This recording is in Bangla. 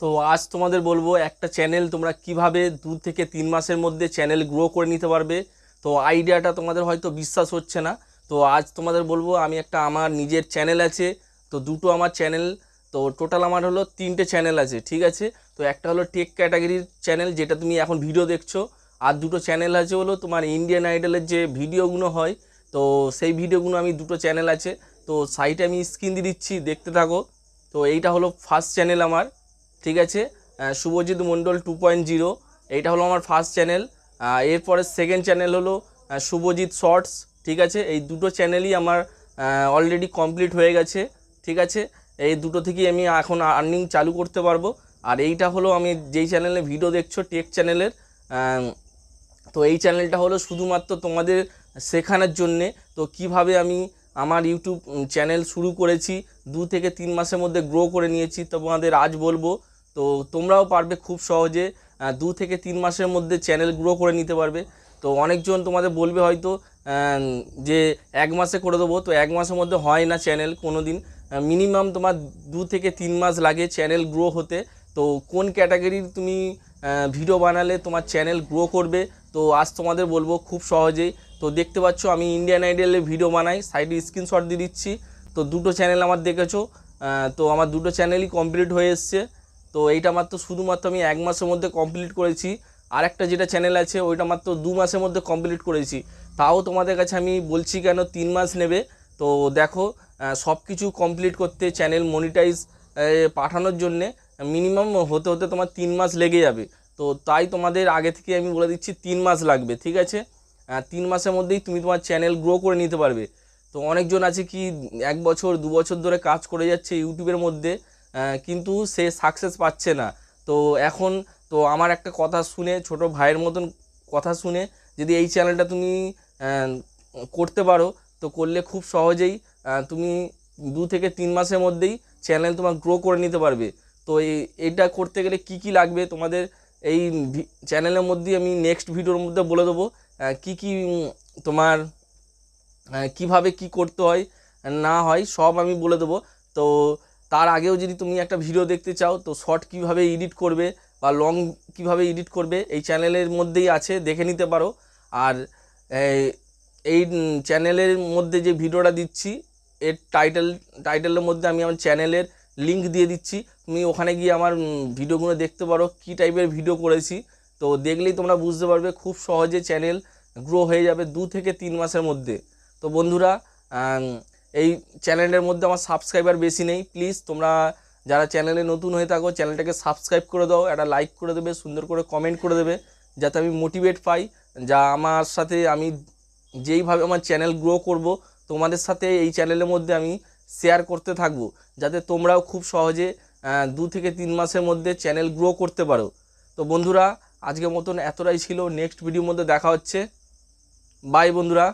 তো আজ তোমাদের বলব, একটা চ্যানেল তোমরা কীভাবে দু থেকে তিন মাসের মধ্যে চ্যানেল গ্রো করে নিতে পারবে। তো আইডিয়াটা তোমাদের হয়তো বিশ্বাস হচ্ছে না। তো আজ তোমাদের বলব, আমি একটা আমার নিজের চ্যানেল আছে, তো দুটো আমার চ্যানেল তো টোটাল আমার হলো তিনটে চ্যানেল আছে, ঠিক আছে? তো একটা হলো টেক ক্যাটাগরির চ্যানেল যেটা তুমি এখন ভিডিও দেখছ। আর দুটো চ্যানেল আছে হলো তোমার ইন্ডিয়ান আইডলের যে ভিডিওগুলো হয়, তো সেই ভিডিওগুলো আমি দুটো চ্যানেল আছে। তো সাইটে আমি স্ক্রিন দিয়ে দিচ্ছি, দেখতে থাকো। তো এইটা হলো ফার্স্ট চ্যানেল আমার। ঠিক আছে? Subhajit Mondal two point zero এইটা হলো আমার ফার্স্ট চ্যানেল এরপরে সেকেন্ড চ্যানেল হলো শুভজিৎ শর্টস ঠিক আছে? এই দুটো চ্যানেলই আমার অলরেডি কমপ্লিট হয়ে গেছে, ঠিক আছে? এই দুটো থেকেই আমি এখন আর্নিং চালু করতে পারব। আর এইটা হলো, আমি যেই চ্যানেলে ভিডিও দেখছ টেক চ্যানেলের তো এই চ্যানেলটা হলো শুধুমাত্র তোমাদের শেখানোর জন্যে। তো কীভাবে আমি আমার ইউটিউব চ্যানেল শুরু করেছি, দু থেকে তিন মাসের মধ্যে গ্রো করে নিয়েছি তোমাদের আজ বলব তো তোমরাও পারবে খুব সহজে দু থেকে তিন মাসের মধ্যে চ্যানেল গ্রো করে নিতে পারবে। তো অনেকজন তোমাদের বলবে হয়তো যে এক মাসে করে দেবো, তো এক মাসের মধ্যে হয় না চ্যানেল কোনো দিন মিনিমাম তোমার দু থেকে তিন মাস লাগে চ্যানেল গ্রো হতে। তো কোন ক্যাটাগরির তুমি ভিডিও বানালে তোমার চ্যানেল গ্রো করবে, তো আজ তোমাদের বলব খুব সহজেই। তো দেখতে পাচ্ছ আমি ইন্ডিয়ান আইডলের ভিডিও বানাই সাইডে স্ক্রিনশট দিয়ে দিচ্ছি। তো দুটো চ্যানেল আমার দেখেছ তো আমার দুটো চ্যানেলই কমপ্লিট হয়ে এসছে। তো এইটা মাত্র শুধুমাত্র আমি এক মাসের মধ্যে কমপ্লিট করেছি। আর একটা যেটা চ্যানেল আছে, ওইটা মাত্র দু মাসের মধ্যে কমপ্লিট করেছি। তাও তোমাদের কাছে আমি বলছি কেন তিন মাস নেবে? তো দেখো সব কিছু কমপ্লিট করতে চ্যানেল মনিটাইজ পাঠানোর জন্যে মিনিমাম হতে হতে তোমার তিন মাস লেগে যাবে। তো তাই তোমাদের আগে থেকে আমি বলে দিচ্ছি তিন মাস লাগবে, ঠিক আছে? তিন মাসের মধ্যেই তুমি তোমার চ্যানেল গ্রো করে নিতে পারবে। তো অনেকজন আছে কি, এক বছর, দু বছর ধরে কাজ করে যাচ্ছে ইউটিউবের মধ্যে। কিন্তু সে সাকসেস পাচ্ছে না। তো এখন, তো আমার একটা কথা শুনে, ছোট ভাইয়ের মতন কথা শুনে, যদি এই চ্যানেলটা তুমি করতে পারো, তো করলে খুব সহজেই তুমি দু থেকে তিন মাসের মধ্যেই চ্যানেল তোমার গ্রো করে নিতে পারবে। তো এটা করতে গেলে কি কি লাগবে? তোমাদের এই চ্যানেলের মধ্যে আমি নেক্সট ভিডিওর মধ্যে বলে দেবো কি কি তোমার কীভাবে কি করতে হয়, না হয়, সব আমি বলে দেবো। তো তার আগেও যদি তুমি একটা ভিডিও দেখতে চাও, তো শর্ট কীভাবে এডিট করবে বা লং কীভাবে এডিট করবে, এই চ্যানেলের মধ্যেই আছে, দেখে নিতে পারো। আর, এই- চ্যানেলের মধ্যে যে ভিডিওটা দিচ্ছি, এর টাইটেল টাইটেলের মধ্যে আমি আমার চ্যানেলের লিংক দিয়ে দিচ্ছি। তুমি ওখানে গিয়ে আমার ভিডিওগুলো দেখতে পারো, কী টাইপের ভিডিও করেছি। তো দেখলেই তোমরা বুঝতে পারবে, খুব সহজে চ্যানেল গ্রো হয়ে যাবে দু থেকে তিন মাসের মধ্যে। তো বন্ধুরা এই চ্যানেলের মধ্যে আমার সাবস্ক্রাইবার বেশি নেই। প্লিজ তোমরা যারা চ্যানেলে নতুন হয়ে থাকো চ্যানেলটাকে সাবস্ক্রাইব করে দাও, একটা লাইক করে দেবে, সুন্দর করে কমেন্ট করে দেবে, যাতে আমি মোটিভেট পাই, যা আমার সাথে আমি যেইভাবে আমার চ্যানেল গ্রো করব, তোমাদের সাথে এই চ্যানেলের মধ্যে আমি শেয়ার করতে থাকব, যাতে তোমরাও খুব সহজে দু থেকে তিন মাসের মধ্যে চ্যানেল গ্রো করতে পারো। তো বন্ধুরা, আজকের মতন এতটাই ছিল। নেক্সট ভিডিওর মধ্যে দেখা হচ্ছে। বাই বন্ধুরা।